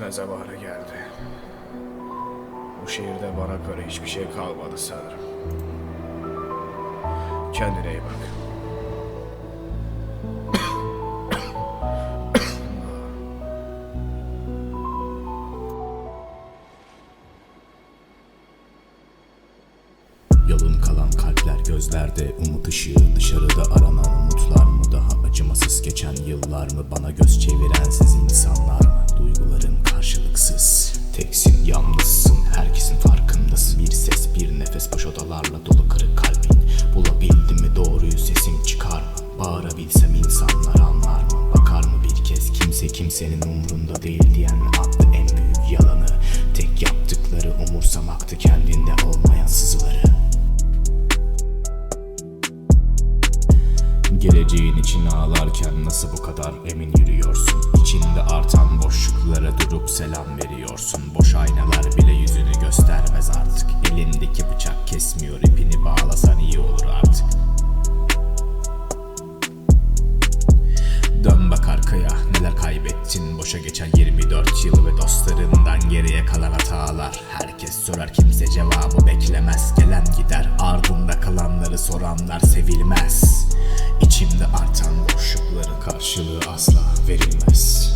gitme zamanı geldi. Bu şehirde bana göre hiçbir şey kalmadı sanırım. Kendine iyi bak. Yalın kalan kalpler gözlerde umut ışığı Dışarıda aranan umutlar mı Daha acımasız geçen yıllar mı? Bana göz çevirensiz insanlar mı? Duyguların karşılıksız. Teksin yalnızsın herkesin farkındasın. Bir ses bir nefes boş odalarla dolu kırık kalbin. Bulabildim mi doğruyu sesim çıkar mı? Bağırabilsem insanlar anlar mı? Bakar mı bir kez? Kimse kimsenin umrunda değil diyen attı en büyük yalanı. Tek yaptıkları umursamaktı Geleceğin için ağlarken nasıl bu kadar emin yürüyorsun? İçinde artan boşluklara durup selam veriyorsun. Boş aynalar bile yüzünü göstermez artık. Elindeki bıçak kesmiyor ipini bağlasan iyi olur artık. Dön bak arkaya neler kaybettin Boşa geçen 24 yıl ve dostlarından geriye kalan hatalar Herkes sorar kimse cevabı beklemez Gelen gider ardında karşılığı asla verilmez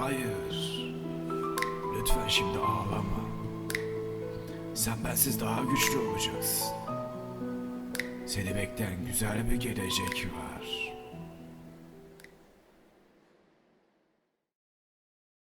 Hayır. Lütfen şimdi ağlama. Sen bensiz daha güçlü olacaksın. Seni bekleyen güzel bir gelecek var.